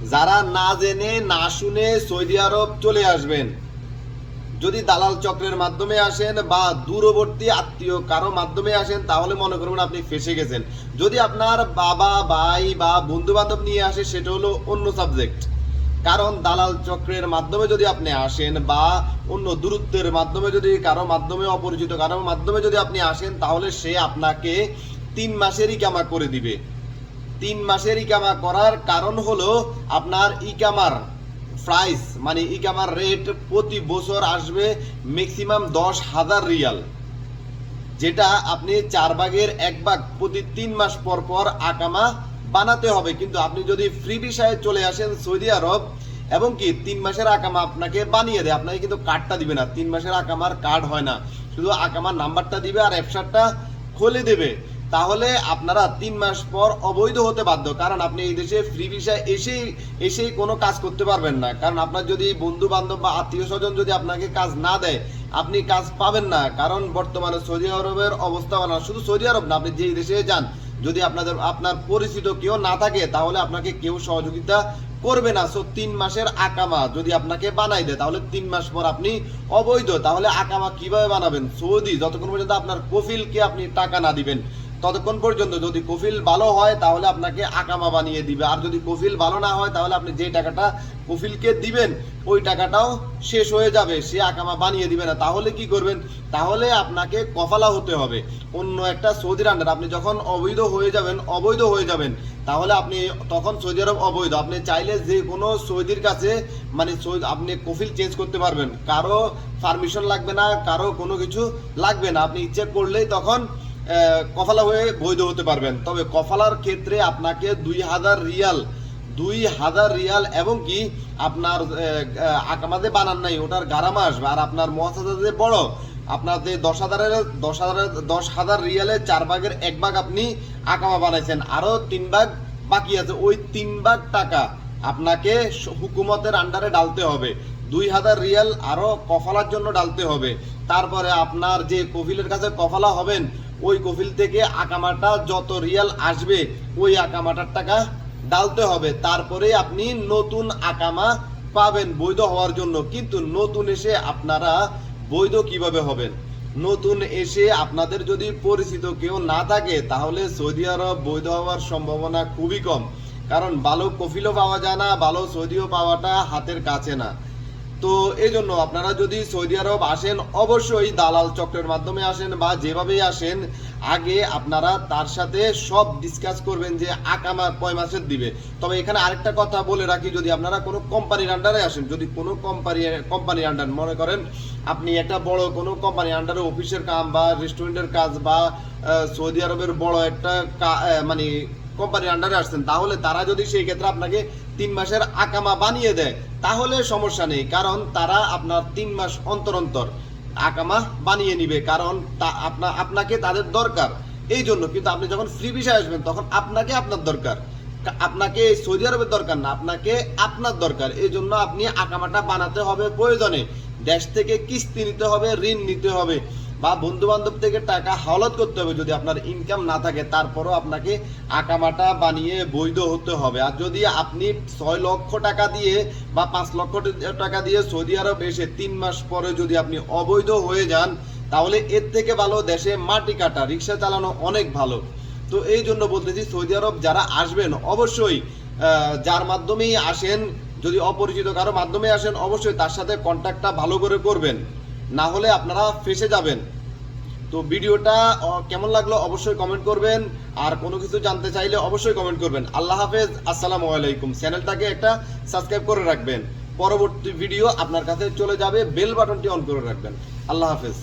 যারা না জেনে, না শুনে সৌদি আরব চলে আসবেন। যদি দালাল চক্রের মাধ্যমে আসেন বা দূরবর্তী আত্মীয় কারও মাধ্যমে আসেন, তাহলে মনে করবেন আপনি ফেসে গেছেন। যদি আপনার বাবা, ভাই বা বন্ধু বান্ধব নিয়ে আসে, সেটা হলো অন্য সাবজেক্ট কারণ দালাল চক্রের মাধ্যমে যদি আপনি আসেন বা অন্য দূরত্বের মাধ্যমে যদি কারও মাধ্যমে, অপরিচিত কারও মাধ্যমে যদি আপনি আসেন, তাহলে সে আপনাকে তিন মাসেরই ইকামা করে দিবে। তিন মাসের ইকামা করার কারণ হলো আপনার ইকামার প্রাইস মানে ইকামার রেট প্রতি বছর আসবে ম্যাক্সিমাম দশ হাজার রিয়াল, যেটা আপনি চার ভাগের এক ভাগ প্রতি তিন মাস পর পর আকামা বানাতে হবে। কিন্তু আপনি যদি ফ্রি বিষয়ে চলে আসেন সৌদি আরব, এবং কি তিন মাসের আকামা আপনাকে বানিয়ে দেয়, আপনাকে কিন্তু কার্ডটা দিবে না। তিন মাসের আকামার কার্ড হয় না। শুধু আকামার নাম্বারটা দিবে আর অ্যাপসারটা খুলে দেবে। তাহলে আপনারা তিন মাস পর অবৈধ হতে বাধ্য, কারণ আপনি এই দেশে ফ্রি ভিসায় এসেই এসেই কোনো কাজ করতে পারবেন না। কারণ আপনার যদি বন্ধু বান্ধব বা আত্মীয় স্বজন যদি আপনাকে কাজ না দেয়, আপনি কাজ পাবেন না। কারণ বর্তমানে সৌদি আরবের অবস্থা না শুধু সৌদি আরব না, আপনি যেই দেশে যান, যদি আপনাদের, আপনার পরিচিত কেউ না থাকে, তাহলে আপনাকে কেউ সহযোগিতা করবে না। সো তিন মাসের আকামা যদি আপনাকে বানাই দেয়, তাহলে তিন মাস পর আপনি অবৈধ। তাহলে আকামা কীভাবে বানাবেন? সৌদি, যতক্ষণ পর্যন্ত আপনার কফিলকে আপনি টাকা না দিবেন ততক্ষণ পর্যন্ত যদি কফিল ভালো হয়, তাহলে আপনাকে আকামা বানিয়ে দিবে। আর যদি কফিল ভালো না হয়, তাহলে আপনি যে টাকাটা কফিলকে দিবেন, ওই টাকাটাও শেষ হয়ে যাবে। সে আকামা বানিয়ে দিবে না। তাহলে কি করবেন? তাহলে আপনাকে কফালা হতে হবে। অন্য একটা সৌদির আন্ডার আপনি যখন অবৈধ হয়ে যাবেন, অবৈধ হয়ে যাবেন, তাহলে আপনি তখন সৌদি আরব অবৈধ। আপনি চাইলে যে কোনো সৌদির কাছে মানে আপনি কফিল চেঞ্জ করতে পারবেন। কারও পারমিশন লাগবে না, কারও কোনো কিছু লাগবে না। আপনি ইচ্ছে করলেই তখন কফালা হয়ে বৈধ হতে পারবেন। তবে কফালার ক্ষেত্রে আপনাকে দুই হাজার রিয়াল, দুই হাজার রিয়াল এবং কি আপনার আকামাদে বানান নাই, ওটার গারামা আসবে। আর আপনার মহাসাদা যে বড়, আপনার যে দশ হাজারের দশ হাজারের দশ হাজার রিয়ালের চার ভাগের এক ভাগ আপনি আকামা বানাইছেন। আরও তিন ভাগ বাকি আছে। ওই তিন ভাগ টাকা আপনাকে হুকুমতের আন্ডারে ডালতে হবে। দুই হাজার রিয়াল আরও কফালার জন্য ডালতে হবে। তারপরে আপনার যে কফিলের কাছে কফালা হবেন ওই কফিল থেকে আকামাটা যত রিয়াল আসবে, ওই আকামাটার টাকা ডালতে হবে। তারপরে আপনি নতুন আকামা পাবেন বৈধ হওয়ার জন্য। কিন্তু নতুন এসে আপনারা বৈধ কীভাবে হবেন? নতুন এসে আপনাদের যদি পরিচিত কেউ না থাকে, তাহলে সৌদি আরব বৈধ হওয়ার সম্ভাবনা খুবই কম। কারণ ভালো কফিলও পাওয়া যায় না, ভালো সৌদিও পাওয়াটা হাতের কাছে না। তো এই জন্য আপনারা যদি সৌদি আরব আসেন, অবশ্যই দালাল চক্রের মাধ্যমে আসেন বা যেভাবেই আসেন, আগে আপনারা তার সাথে সব ডিসকাস করবেন যে আকামা কয় মাসের দিবে। তবে এখানে আরেকটা কথা বলে রাখি, যদি আপনারা কোনো কোম্পানির আন্ডারে আসেন, যদি কোনো কোম্পানি কোম্পানির আন্ডার মনে করেন আপনি একটা বড় কোনো কোম্পানির আন্ডারে অফিসের কাম বা রেস্টুরেন্টের কাজ বা সৌদি আরবের বড় একটা মানে কোম্পানির আন্ডারে আসছেন, তাহলে তারা যদি সেই ক্ষেত্রে আপনাকে তিন মাসের আকামা বানিয়ে দেয়, তাহলে সমস্যা নেই, কারণ তারা আপনার তিন মাস অন্তর অন্তর আকামা বানিয়ে নিবে, কারণ আপনা, আপনাকে তাদের দরকার। এই জন্য কিন্তু আপনি যখন ফ্রি ভিসায় আসবেন, তখন আপনাকে আপনার দরকার। আপনাকে সৌদি আরবের দরকার না, আপনাকে আপনার দরকার। এই জন্য আপনি আকামাটা বানাতে হবে প্রয়োজনে। দেশ থেকে কিস্তি নিতে হবে, ঋণ নিতে হবে। বা বন্ধু বান্ধব থেকে টাকা হাওলাত করতে হবে যদি আপনার ইনকাম না থাকে, তারপরও আপনাকে আকামাটা বানিয়ে বৈধ হতে হবে। আর যদি আপনি ছয় লক্ষ টাকা দিয়ে বা পাঁচ লক্ষ টাকা দিয়ে সৌদি আরব এসে তিন মাস পরে যদি আপনি অবৈধ হয়ে যান, তাহলে এর থেকে ভালো দেশে মাটি কাটা, রিক্সা চালানো অনেক ভালো। তো এই জন্য বলতেছি, সৌদি আরব যারা আসবেন, অবশ্যই যার মাধ্যমেই আসেন, যদি অপরিচিত কারও মাধ্যমে আসেন, অবশ্যই তার সাথে কন্ট্যাক্টটা ভালো করে করবেন। না হলে আপনারা ফেসে যাবেন। তো ভিডিওটা কেমন লাগল অবশ্যই কমেন্ট করবেন। আর কোনো কিছু জানতে চাইলে অবশ্যই কমেন্ট করবেন। আল্লাহ হাফেজ, আসসালামু আলাইকুম। চ্যানেলটাকে একটা সাবস্ক্রাইব করে রাখবেন। পরবর্তী ভিডিও আপনার কাছে চলে যাবে বেল বাটনটি অন করে রাখবেন। আল্লাহ হাফেজ।